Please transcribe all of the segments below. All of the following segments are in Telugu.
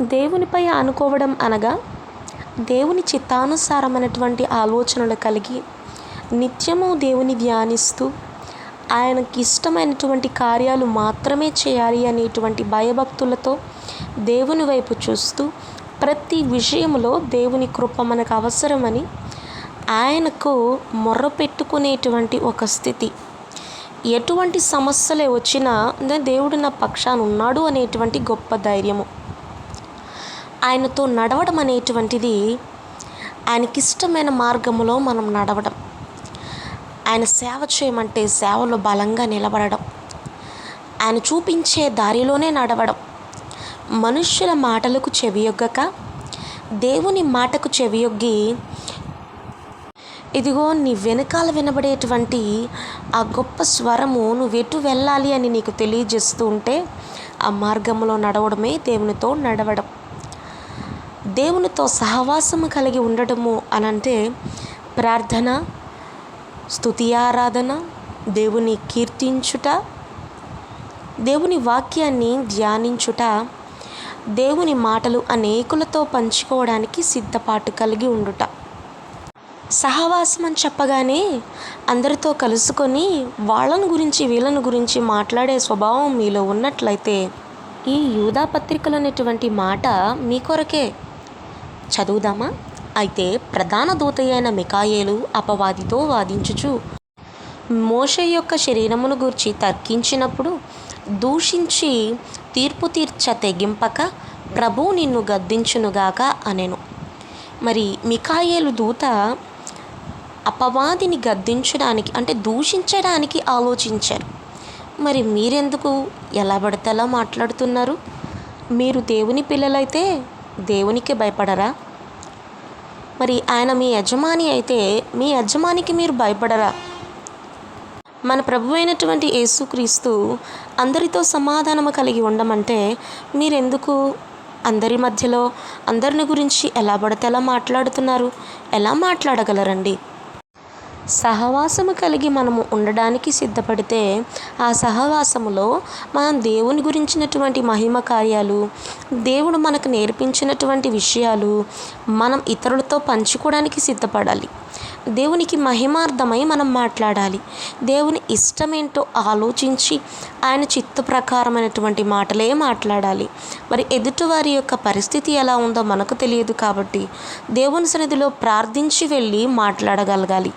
దేవునిపై అనుకోవడం అనగా దేవుని చిత్తానుసారమైనటువంటి ఆలోచనలు కలిగి నిత్యము దేవుని ధ్యానిస్తూ ఆయనకి ఇష్టమైనటువంటి కార్యాలు మాత్రమే చేయాలి అనేటువంటి భయభక్తులతో దేవుని వైపు చూస్తూ ప్రతి విషయంలో దేవుని కృప మనకు అవసరమని ఆయనకు మొర్ర పెట్టుకునేటువంటి ఒక స్థితి. ఎటువంటి సమస్యలే వచ్చినా దేవుడు నా పక్షాన ఉన్నాడు అనేటువంటి గొప్ప ధైర్యము. ఆయనతో నడవడం అనేటువంటిది ఆయనకిష్టమైన మార్గంలో మనం నడవడం. ఆయన సేవ చేయమంటే సేవలో బలంగా నిలబడడం. ఆయన చూపించే దారిలోనే నడవడం. మనుష్యుల మాటలకు చెవియొగ్గక దేవుని మాటకు చెవియొగ్గి ఇదిగో నీ వెనకాల వినబడేటువంటి ఆ గొప్ప స్వరము నువ్వు ఎటు వెళ్ళాలి అని నీకు తెలియజేస్తూ ఉంటే ఆ మార్గంలో నడవడమే దేవునితో నడవడం. దేవునితో సహవాసము కలిగి ఉండటము అనంటే ప్రార్థన స్థుతియారాధన ఆరాధన దేవుని కీర్తించుట దేవుని వాక్యాన్ని ధ్యానించుట దేవుని మాటలు అనేకులతో పంచుకోవడానికి సిద్ధపాటు కలిగి ఉండుట. సహవాసం అని చెప్పగానే అందరితో కలుసుకొని వాళ్ళని గురించి వీళ్ళని గురించి మాట్లాడే స్వభావం మీలో ఉన్నట్లయితే ఈ యూదా పత్రికలు అనేటువంటి మాట మీ కొరకే. చదువుదామా? అయితే ప్రధాన దూత అయిన మికాయేలు అపవాదితో వాదించుచు మోష యొక్క శరీరమును గూర్చి తర్కించినప్పుడు దూషించి తీర్పు తీర్చ తెగింపక ప్రభు నిన్ను గద్దించునుగాక అనెను. మరి మికాయేలు దూత అపవాదిని గద్దించడానికి అంటే దూషించడానికి ఆలోచించారు. మరి మీరెందుకు? ఎలా పడితే అలా మాట్లాడుతున్నారు? మీరు దేవుని పిల్లలైతే దేవునికి భయపడరా? మరి ఆయన మీ యజమాని అయితే మీ యజమానికి మీరు భయపడరా? మన ప్రభు అయినటువంటి యేసుక్రీస్తు అందరితో సమాధానము కలిగి ఉండమంటే మీరెందుకు? అందరి మధ్యలో అందరిని గురించి ఎలా పడితే ఎలా మాట్లాడుతున్నారు? ఎలా మాట్లాడగలరండి? సహవాసము కలిగి మనము ఉండడానికి సిద్ధపడితే ఆ సహవాసములో మనం దేవుని గురించినటువంటి మహిమ కార్యాలు దేవుడు మనకు నేర్పించినటువంటి విషయాలు మనం ఇతరులతో పంచుకోవడానికి సిద్ధపడాలి. దేవునికి మహిమార్థమై మనం మాట్లాడాలి. దేవుని ఇష్టమేంటో ఆలోచించి ఆయన చిత్త ప్రకారమైనటువంటి మాటలే మాట్లాడాలి. మరి ఎదుటివారి యొక్క పరిస్థితి ఎలా ఉందో మనకు తెలియదు కాబట్టి దేవుని సన్నిధిలో ప్రార్థించి వెళ్ళి మాట్లాడగలగాలి.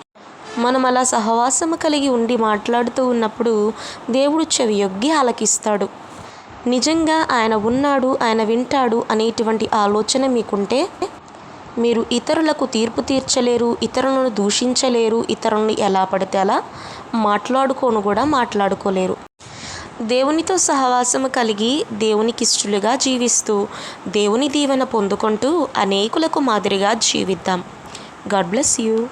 మనం అలా సహవాసము కలిగి ఉండి మాట్లాడుతూ ఉన్నప్పుడు దేవుడు చెవి యొగ్గి ఆలకిస్తాడు. నిజంగా ఆయన ఉన్నాడు ఆయన వింటాడు అనేటువంటి ఆలోచన మీకుంటే మీరు ఇతరులకు తీర్పు తీర్చలేరు ఇతరులను దూషించలేరు ఇతరులను ఎలా పడితే అలా మాట్లాడుకోను కూడా మాట్లాడుకోలేరు. దేవునితో సహవాసము కలిగి దేవునికిష్టులుగా జీవిస్తూ దేవుని దీవెన పొందుకుంటూ అనేకులకు మాదిరిగా జీవిద్దాం. God bless you.